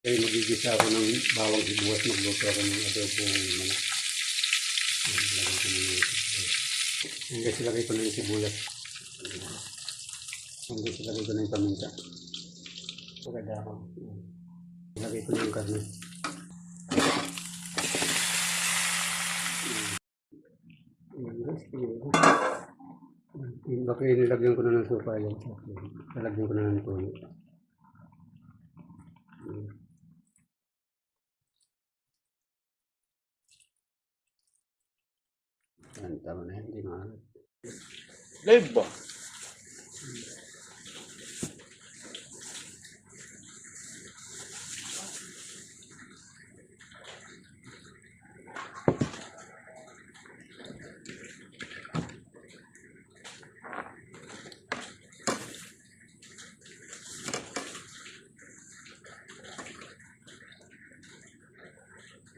Kaya magigisa ako ng bawang sibuyas, magluto ako ng adobong manok. Lagay ko ng sibuyas. Ilagay ko na yung sibuyas. Ayan guys, ilagay ko na yung paminta. Pagkada ako. Ilagay ko na yung karne. Ayan guys. Yung baka nilagyan ko na ng suka yan. Okay. Lalagyan ko na ng tuyo. Ayan. Ayan, tama na. Hindi maalat. Live ba?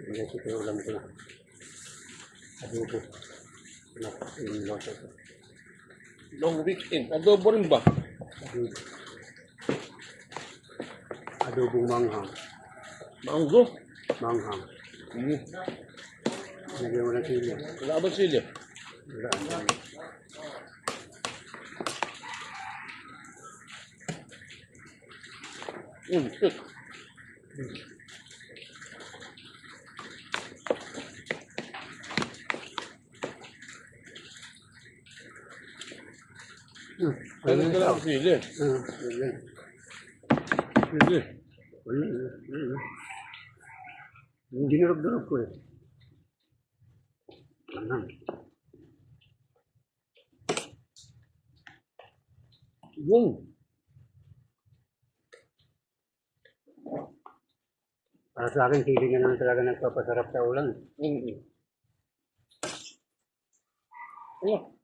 Ayan guys, ito yung ulam Long weekend. Adobo rin ba? Adobo. Adobong manghang. Maanggo. Manghang. Hmm. Lagyan mo ng sili. Wala ba sila? Wala. Shit. Hmm. Ano Ano ka lang ito? sila? Ah, lagyan. Sila. Wala. wala. Yung dinurog-durog ko eh. Manghang. Yung. Para sa akin, sili na naman talaga nagpapasarap sa ulam. Hmm. Ano?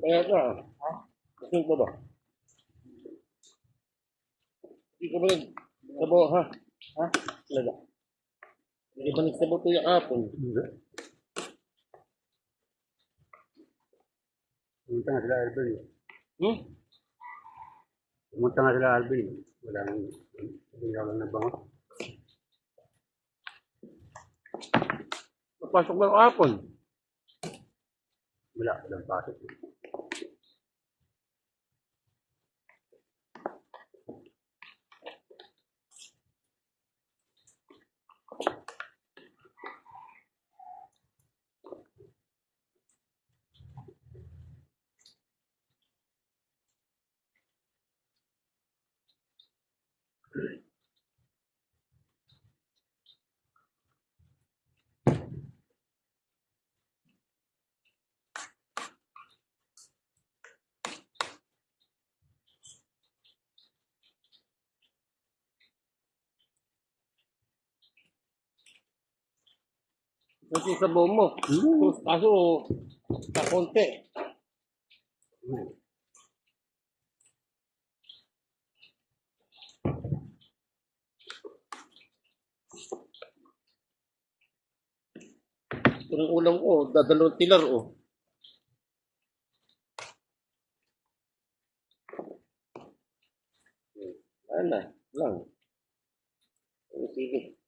Kaya ka. Ha? Gusto ko ba? Hindi ka ba nagsabaw, ha? Ha? Talaga. Hindi ba nagsabaw ito yung apon? Hindi. Pumunta nga sila Alvin. Hmm? Pumunta nga sila Alvin. Wala nang, ka lang nabangot. Napasok ba ang apon? Wala, walang pasok. Kasi sa buo mo. Hmm. Kaso, sa konti. Hmm. Ito ng ulam ko, dadalawang tilar, oh. Wala na, lang. Sige,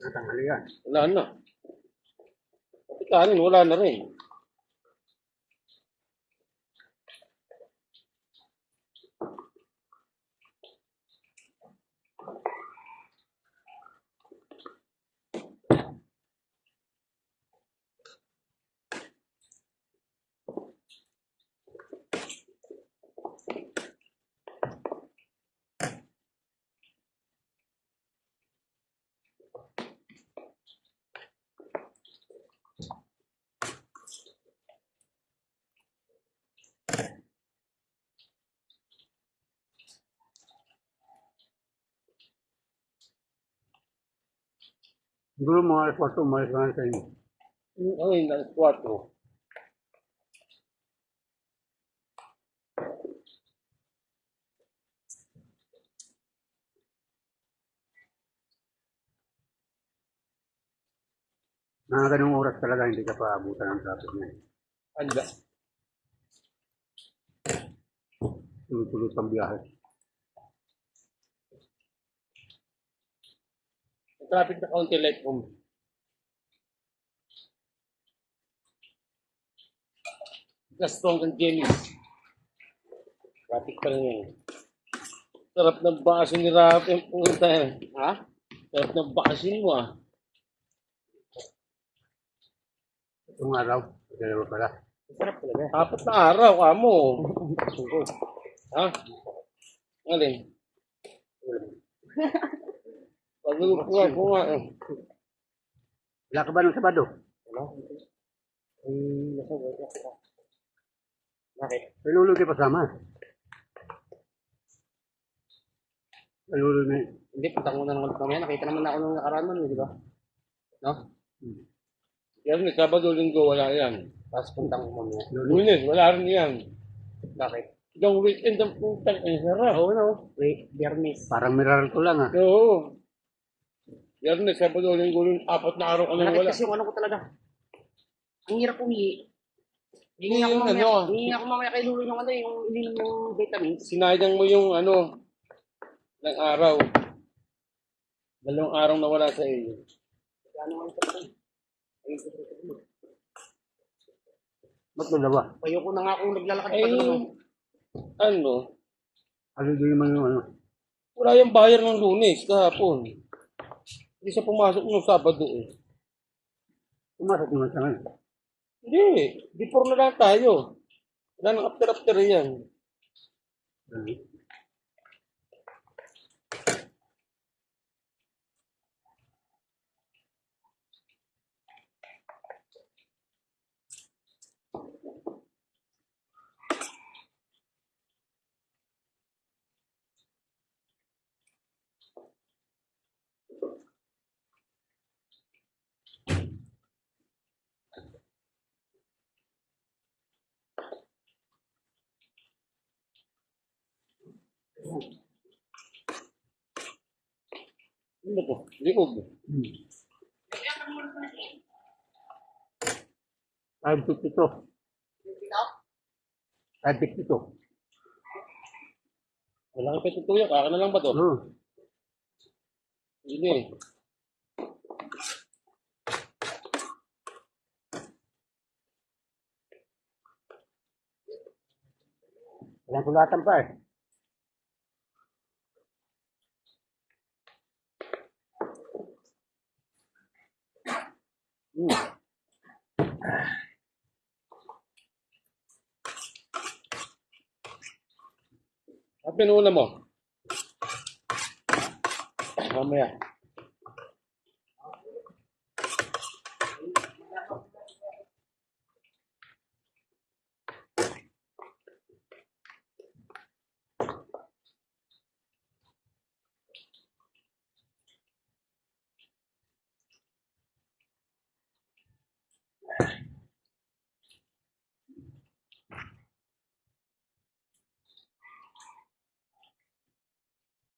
Natanghali yan. wala na. Pati kanin, wala na rin. Siguro mga alas 4, umalis ka na sa inyo. Ano yun, alas 4. Mga ganung oras talaga, hindi ka pa abutan ng traffic na. Anda. Tuloy-tuloy pang biyahe. traffic na county light mo. Gastong and Jenny's. Traffic pa rin yun. Sarap ng bakasin ni Rafi yan. Ha? Sarap ng bakasin mo ah. Itong araw, dalawa pala. Sarap talaga. Apat na araw, kamo. ha? Alin? Pagulog ko nga, ko nga. eh. Wala ka ba ng Sabado? Ano? Ay, nasa wala ka. Bakit? Lululo kayo pasama. Lululo na. Hindi, punta ko na naman mamaya. Nakita naman ako nung nakaraan nun, eh, di ba? No? Yan, may Sabado, Linggo, wala yan. Tapos punta ko mamaya. Lunes, wala rin yan. Bakit? Itong weekend ang putang ang sarap. Oo, no? Wait, Biyernes. Parang mirar ko lang ah. Oo. Biyernes, Sabado, Linggo, Lunes, apat na araw ka nang Malaki wala. kasi yung ano ko talaga. Ang hirap umihi. Hingi ako Yung mamaya, ano? hingi ako mamaya kay Lulu ng ano, yung ininom ng vitamins. Sinayang mo yung ano, ng araw. Dalawang araw na wala sa iyo. Ano ang Ba't dalawa? Ayoko na nga akong naglalakad pa doon. ano, Ano din naman yung ano? wala yung bayar ng lunes kahapon. Hindi siya pumasok nung Sabado eh. Pumasok naman sa ngayon. Hindi, before na lang tayo. Wala nang after-after yan. Ano to? Liog. Five fifty two. Wala kang petutuya, kaka na lang ba to? Oo. Hindi eh. Walang kulatan pa eh. At pinuna mo? Mamaya.